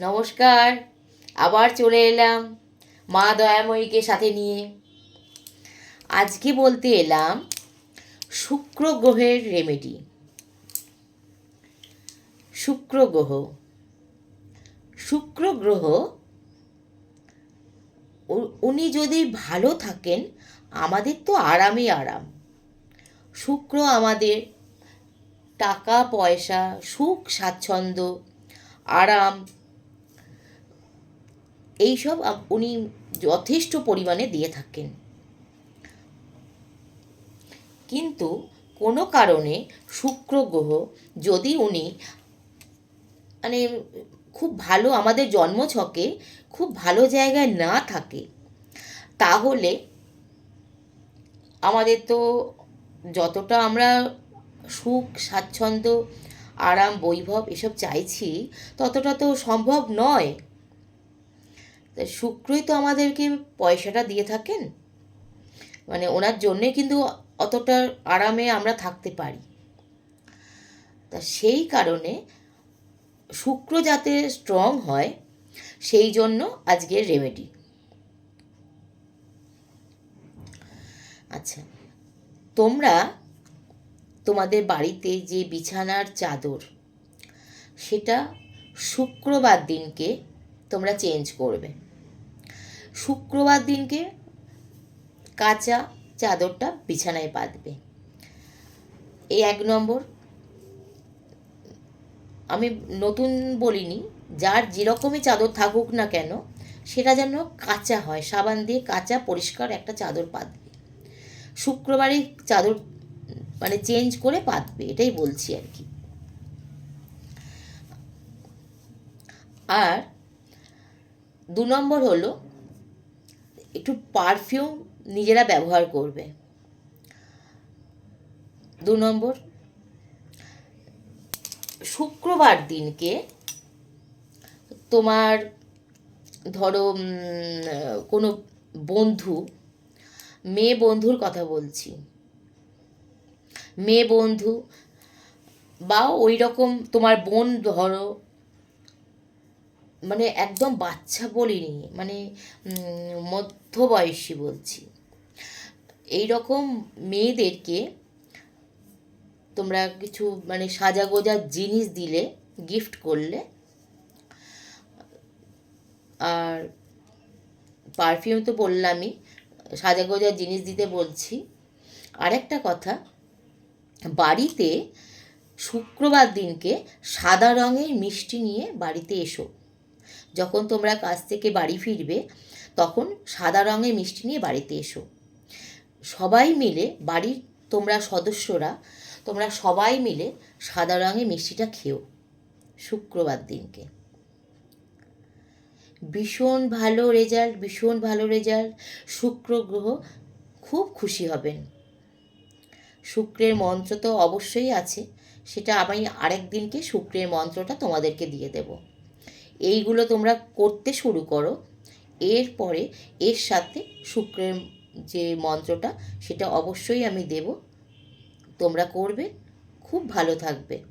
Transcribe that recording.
নমস্কার, আবার চলে এলাম মা দয়াময়ীকে সাথে নিয়ে। আজকে বলতে এলাম শুক্র গ্রহের রেমেডি শুক্র গ্রহ। শুক্র গ্রহ উনি যদি ভালো থাকেন, আমাদের তো আরামই আরাম। শুক্র আমাদের টাকা, পয়সা, সুখ, স্বাচ্ছন্দ্য, আরাম এইসব উনি যথেষ্ট পরিমাণে দিয়ে থাকেন। কিন্তু কোনো কারণে শুক্র গ্রহ যদি উনি মানে খুব ভালো আমাদের জন্মছকে খুব ভালো জায়গায় না থাকে, তাহলে আমাদের তো যতটা আমরা সুখ, স্বাচ্ছন্দ্য, আরাম, বৈভব এসব চাইছি, ততটা তো সম্ভব নয়। তা শুক্রই তো আমাদেরকে পয়সাটা দিয়ে থাকেন? মানে ওনার জন্যে কিন্তু অতটা আরামে আমরা থাকতে পারি। তা সেই কারণে শুক্র যাতে স্ট্রং হয়, সেই জন্য আজকের রেমেডি আচ্ছা তোমরা তোমাদের বাড়িতে যে বিছানার চাদর, সেটা শুক্রবার দিনকে তোমরা চেঞ্জ করবে। শুক্রবার দিনকে কাঁচা চাদরটা বিছানায় পাতবে এই এক নম্বর। আমি নতুন বলিনি, যার যেরকমই চাদর থাকুক না কেন, সেটা যেন কাঁচা হয়, সাবান দিয়ে কাঁচা পরিষ্কার একটা চাদর পাতবে শুক্রবারই চাদর মানে চেঞ্জ করে পাতবে এটাই বলছি আর কি। আর দু নম্বর হলো একটু পারফিউম নিজেরা ব্যবহার করবে। দু নম্বর, শুক্রবার দিনকে তোমার ধরো কোনো বন্ধু, মেয়ে বন্ধুর কথা বলছি। মেয়ে বন্ধু বা ওই রকম তোমার বোন ধরো মানে একদম বাচ্চা বলিনি মানে মধ্যবয়সী বলছি। এই রকম মেয়েদেরকে তোমরা কিছু মানে সাজা গোজার জিনিস দিলে গিফট করলে, আর পারফিউম তো বললামই সাজা গোজার জিনিস দিতে বলছি। আরেকটা কথা, বাড়িতে শুক্রবার দিনকে সাদা রঙের মিষ্টি নিয়ে বাড়িতে এসো। যখন তোমরা কাজ থেকে বাড়ি ফিরবে, তখন সাদা রঙের মিষ্টি নিয়ে বাড়িতে এসো। সবাই মিলে বাড়ির তোমরা সদস্যরা, তোমরা সবাই মিলে সাদা রঙের মিষ্টিটা খেও শুক্রবার দিনকে। ভীষণ ভালো রেজাল্ট, ভীষণ ভালো রেজাল্ট। শুক্র গ্রহ খুব খুশি হবেন। শুক্রের মন্ত্র তো অবশ্যই আছে, সেটা আমি আরেক দিনকে শুক্রের মন্ত্রটা তোমাদেরকে দিয়ে দেব। এইগুলো তোমরা করতে শুরু করো। এরপরে এর সাথে শুক্রের যে মন্ত্রটা, সেটা অবশ্যই আমি দেব। তোমরা করবে, খুব ভালো থাকবে।